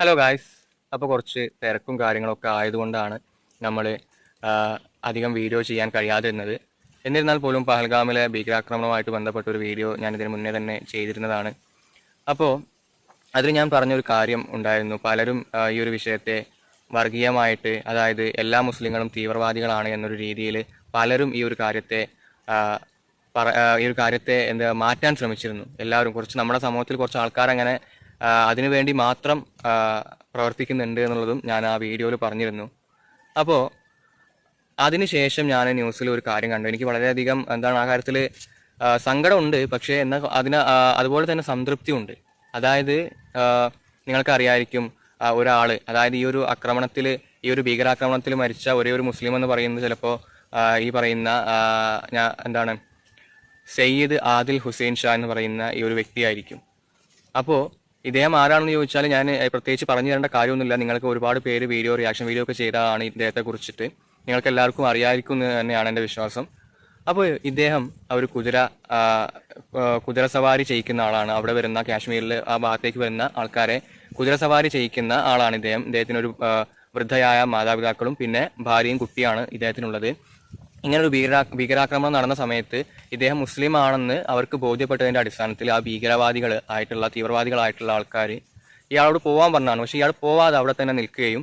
Hello guys അപ്പോൾ കുറച്ച് തിരക്കും കാര്യങ്ങളൊക്കെ ആയതുകൊണ്ടാണ് നമ്മൾ അധികം വീഡിയോ ചെയ്യാൻ കഴിയാതിരുന്നത്. എന്നിരുന്നാൽ പോലും പഹൽഗാമിലെ ഭീകരാക്രമണവുമായിട്ട് ബന്ധപ്പെട്ട ഒരു വീഡിയോ ഞാൻ ഇതിന് മുന്നേ തന്നെ ചെയ്തിരുന്നതാണ്. അപ്പോൾ അതിൽ ഞാൻ പറഞ്ഞൊരു കാര്യം ഉണ്ടായിരുന്നു. പലരും ഈ ഒരു വിഷയത്തെ വർഗീയമായിട്ട് അതായത് എല്ലാ മുസ്ലിങ്ങളും തീവ്രവാദികളാണ് എന്നൊരു രീതിയിൽ പലരും ഈ ഒരു കാര്യത്തെ ഈ ഒരു കാര്യത്തെ എന്താ മാറ്റാൻ ശ്രമിച്ചിരുന്നു. എല്ലാവരും കുറച്ച് നമ്മുടെ സമൂഹത്തിൽ കുറച്ച് ആൾക്കാർ അങ്ങനെ ആ, അതിനു വേണ്ടി മാത്രം പ്രവർത്തിക്കുന്നുണ്ട് എന്നുള്ളതും ഞാൻ ആ വീഡിയോയിൽ പറഞ്ഞിരുന്നു. അപ്പോൾ അതിനുശേഷം ഞാൻ ന്യൂസിൽ ഒരു കാര്യം കണ്ടു. എനിക്ക് വളരെയധികം എന്താണ് ആ കാര്യത്തിൽ സങ്കടമുണ്ട്. പക്ഷേ എന്നാൽ അതിന് അതുപോലെ തന്നെ സംതൃപ്തിയുണ്ട്. അതായത് നിങ്ങൾക്കറിയായിരിക്കും ഒരാൾ അതായത് ഈ ഒരു ആക്രമണത്തിൽ ഈ ഒരു ഭീകരാക്രമണത്തിൽ മരിച്ച ഒരേ ഒരു മുസ്ലിം എന്ന് പറയുന്നത് ചിലപ്പോൾ ഈ പറയുന്ന ഞാൻ എന്താണ് സയ്യിദ് ആദിൽ ഹുസൈൻ ഷാ എന്ന് പറയുന്ന ഈ ഒരു വ്യക്തിയായിരിക്കും. അപ്പോൾ ഇദ്ദേഹം ആരാണെന്ന് ചോദിച്ചാൽ ഞാൻ പ്രത്യേകിച്ച് പറഞ്ഞു തരേണ്ട കാര്യമൊന്നുമില്ല. നിങ്ങൾക്ക് ഒരുപാട് പേര് വീഡിയോ റിയാക്ഷൻ വീഡിയോ ഒക്കെ ചെയ്തതാണ് ഇദ്ദേഹത്തെ കുറിച്ചിട്ട്. നിങ്ങൾക്ക് എല്ലാവർക്കും അറിയായിരിക്കും എന്ന് തന്നെയാണ് എന്റെ വിശ്വാസം. അപ്പോൾ ഇദ്ദേഹം ഒരു കുതിര കുതിര സവാരി ചെയ്യിക്കുന്ന ആളാണ്. അവിടെ വരുന്ന കാശ്മീരിൽ ആ ഭാഗത്തേക്ക് വരുന്ന ആൾക്കാരെ കുതിര സവാരി ചെയ്യിക്കുന്ന ആളാണ് ഇദ്ദേഹം. ഇദ്ദേഹത്തിനൊരു വൃദ്ധയായ മാതാപിതാക്കളും പിന്നെ ഭാര്യയും കുട്ടിയാണ് ഇദ്ദേഹത്തിനുള്ളത്. ഇങ്ങനെ ഒരു ഭീകരാ ഭീകരാക്രമണം നടന്ന സമയത്ത് ഇദ്ദേഹം മുസ്ലിം ആണെന്ന് അവർക്ക് ബോധ്യപ്പെട്ടതിന്റെ അടിസ്ഥാനത്തിൽ ആ ഭീകരവാദികൾ ആയിട്ടുള്ള തീവ്രവാദികളായിട്ടുള്ള ആൾക്കാർ ഇയാളോട് പോകാൻ പറഞ്ഞാണ് പക്ഷെ ഇയാൾ പോവാതെ അവിടെ തന്നെ നിൽക്കുകയും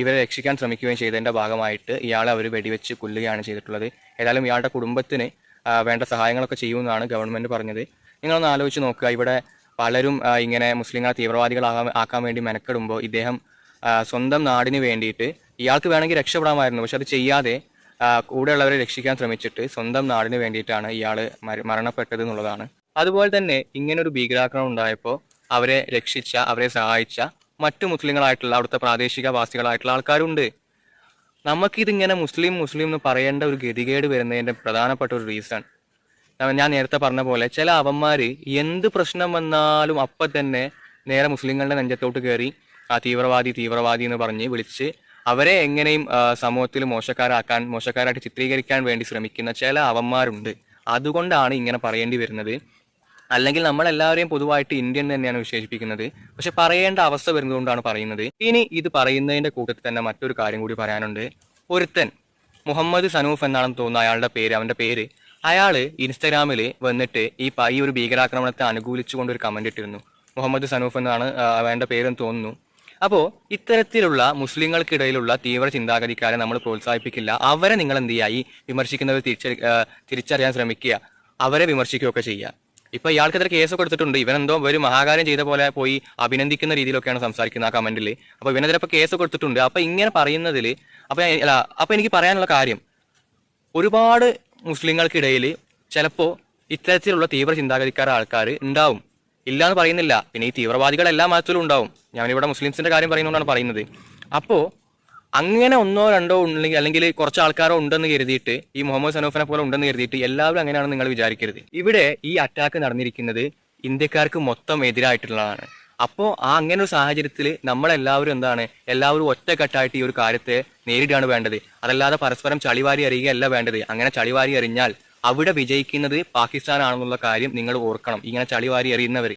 ഇവരെ രക്ഷിക്കാൻ ശ്രമിക്കുകയും ചെയ്തതിന്റെ ഭാഗമായിട്ട് ഇയാളെ അവർ വെടിവെച്ച് കൊല്ലുകയാണ് ചെയ്തിട്ടുള്ളത്. ഏതായാലും ഇയാളുടെ കുടുംബത്തിന് വേണ്ട സഹായങ്ങളൊക്കെ ചെയ്യുമെന്നാണ് ഗവൺമെന്റ് പറഞ്ഞത്. നിങ്ങളൊന്ന് ആലോചിച്ച് നോക്കുക. ഇവിടെ പലരും ഇങ്ങനെ മുസ്ലിങ്ങളെ തീവ്രവാദികളാകാൻ ആക്കാൻ വേണ്ടി മെനക്കെടുമ്പോൾ ഇദ്ദേഹം സ്വന്തം നാടിന് വേണ്ടിയിട്ട് ഇയാൾക്ക് വേണമെങ്കിൽ രക്ഷപ്പെടാമായിരുന്നു. പക്ഷെ അത് ചെയ്യാതെ കൂടെയുള്ളവരെ രക്ഷിക്കാൻ ശ്രമിച്ചിട്ട് സ്വന്തം നാടിന് വേണ്ടിയിട്ടാണ് ഇയാൾ മരണപ്പെട്ടത് എന്നുള്ളതാണ്. അതുപോലെ തന്നെ ഇങ്ങനൊരു ഭീകരാക്രമണം ഉണ്ടായപ്പോൾ അവരെ രക്ഷിച്ച അവരെ സഹായിച്ച മറ്റു മുസ്ലിങ്ങളായിട്ടുള്ള അവിടുത്തെ പ്രാദേശിക വാസികളായിട്ടുള്ള ആൾക്കാരുണ്ട്. നമുക്കിതിങ്ങനെ മുസ്ലിം മുസ്ലിം എന്ന് പറയേണ്ട ഒരു ഗതികേട് വരുന്നതിന്റെ പ്രധാനപ്പെട്ട ഒരു റീസൺ ഞാൻ നേരത്തെ പറഞ്ഞ പോലെ ചില അവന്മാർ എന്ത് പ്രശ്നം വന്നാലും അപ്പം തന്നെ നേരെ മുസ്ലിങ്ങളുടെ നെഞ്ചത്തോട്ട് കയറി ആ തീവ്രവാദി തീവ്രവാദി എന്ന് പറഞ്ഞ് വിളിച്ച് അവരെ എങ്ങനെയും സമൂഹത്തിൽ മോശക്കാരാക്കാൻ മോശക്കാരായിട്ട് ചിത്രീകരിക്കാൻ വേണ്ടി ശ്രമിക്കുന്ന ചില അവന്മാരുണ്ട്. അതുകൊണ്ടാണ് ഇങ്ങനെ പറയേണ്ടി വരുന്നത്. അല്ലെങ്കിൽ നമ്മളെല്ലാവരെയും പൊതുവായിട്ട് ഇന്ത്യൻ തന്നെയാണ് വിശേഷിപ്പിക്കുന്നത്. പക്ഷെ പറയേണ്ട അവസ്ഥ വരുന്നതുകൊണ്ടാണ് പറയുന്നത്. ഇനി ഇത് പറയുന്നതിന്റെ കൂട്ടത്തിൽ തന്നെ മറ്റൊരു കാര്യം കൂടി പറയാനുണ്ട്. ഒരുത്തൻ മുഹമ്മദ് സനൂഫ് എന്നാണെന്ന് തോന്നുന്നു അയാളുടെ പേര് അവന്റെ പേര്. അയാൾ ഇൻസ്റ്റാഗ്രാമിൽ വന്നിട്ട് ഈ ഈ ഒരു ഭീകരാക്രമണത്തെ അനുകൂലിച്ചുകൊണ്ട് ഒരു കമന്റ് ഇട്ടിരുന്നു. മുഹമ്മദ് സനൂഫ് എന്നാണ് അവന്റെ പേരെന്ന് തോന്നുന്നു. അപ്പോൾ ഇത്തരത്തിലുള്ള മുസ്ലിങ്ങൾക്കിടയിലുള്ള തീവ്ര ചിന്താഗതിക്കാരെ നമ്മൾ പ്രോത്സാഹിപ്പിക്കില്ല. അവരെ നിങ്ങൾ എന്ത് ചെയ്യുക? ഈ വിമർശിക്കുന്നവർ തിരിച്ചറി തിരിച്ചറിയാൻ ശ്രമിക്കുക. അവരെ വിമർശിക്കുകയൊക്കെ ചെയ്യുക. ഇപ്പൊ ഇയാൾക്കെതിരെ കേസൊക്കെ എടുത്തിട്ടുണ്ട്. ഇവനെന്തോ ഒരു മഹാകാര്യം ചെയ്ത പോലെ പോയി അഭിനന്ദിക്കുന്ന രീതിയിലൊക്കെയാണ് സംസാരിക്കുന്നത് ആ കമന്റിൽ അപ്പൊ ഇവനെതിരെ ഇപ്പൊ കേസൊക്കെ എടുത്തിട്ടുണ്ട്. അപ്പൊ ഇങ്ങനെ പറയുന്നതിൽ അപ്പൊ അല്ല അപ്പൊ എനിക്ക് പറയാനുള്ള കാര്യം. ഒരുപാട് മുസ്ലിങ്ങൾക്കിടയിൽ ചിലപ്പോൾ ഇത്തരത്തിലുള്ള തീവ്ര ചിന്താഗതിക്കാര ആൾക്കാർ ഉണ്ടാവും. ഇല്ല എന്ന് പറയുന്നില്ല. പിന്നെ ഈ തീവ്രവാദികൾ എല്ലാ മതത്തിലും ഉണ്ടാവും. ഞാനിവിടെ മുസ്ലിംസിന്റെ കാര്യം പറയുന്നതുകൊണ്ടാണ് പറയുന്നത്. അപ്പോൾ അങ്ങനെ ഒന്നോ രണ്ടോ ഉണ്ടെങ്കിൽ അല്ലെങ്കിൽ കുറച്ച് ആൾക്കാരോ ഉണ്ടെന്ന് കരുതിയിട്ട് ഈ മുഹമ്മദ് സനൂഫിനെ പോലെ ഉണ്ടെന്ന് കരുതിയിട്ട് എല്ലാവരും അങ്ങനെയാണെന്ന് നിങ്ങൾ വിചാരിക്കരുത്. ഇവിടെ ഈ അറ്റാക്ക് നടന്നിരിക്കുന്നത് ഇന്ത്യക്കാർക്ക് മൊത്തം എതിരായിട്ടുള്ളതാണ്. അപ്പോൾ ആ അങ്ങനെ ഒരു സാഹചര്യത്തിൽ നമ്മളെല്ലാവരും എന്താണ് എല്ലാവരും ഒറ്റക്കെട്ടായിട്ട് ഈ ഒരു കാര്യത്തെ നേരിടുകയാണ് വേണ്ടത്. അതല്ലാതെ പരസ്പരം ചളിവാരി അറിയുകയല്ല വേണ്ടത്. അങ്ങനെ ചളിവാരി അറിഞ്ഞാൽ അവിടെ വിജയിക്കുന്നത് പാകിസ്ഥാനാണെന്നുള്ള കാര്യം നിങ്ങൾ ഓർക്കണം. ഇങ്ങനെ ചളിവാരി എറിയുന്നവർ